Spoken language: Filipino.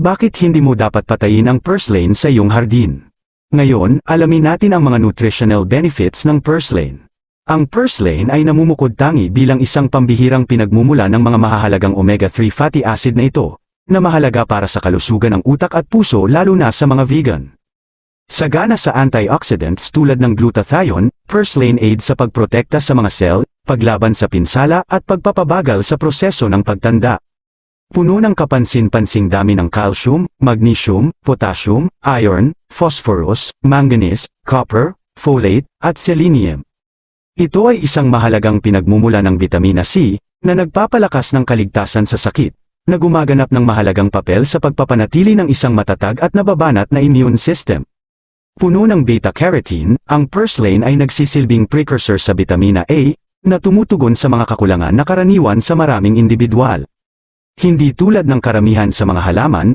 Bakit hindi mo dapat patayin ang purslane sa iyong hardin? Ngayon, alamin natin ang mga nutritional benefits ng purslane. Ang purslane ay namumukod tangi bilang isang pambihirang pinagmumula ng mga mahahalagang omega-3 fatty acid na ito, na mahalaga para sa kalusugan ng utak at puso lalo na sa mga vegan. Sagana sa antioxidants tulad ng glutathione, purslane aid sa pagprotekta sa mga cell, paglaban sa pinsala at pagpapabagal sa proseso ng pagtanda. Puno ng kapansin-pansing dami ng calcium, magnesium, potassium, iron, phosphorus, manganese, copper, folate, at selenium. Ito ay isang mahalagang pinagmumula ng vitamina C, na nagpapalakas ng kaligtasan sa sakit, na gumaganap ng mahalagang papel sa pagpapanatili ng isang matatag at nababanat na immune system. Puno ng beta-carotene, ang purslane ay nagsisilbing precursor sa vitamina A, na tumutugon sa mga kakulangan na karaniwan sa maraming individual. Hindi tulad ng karamihan sa mga halaman,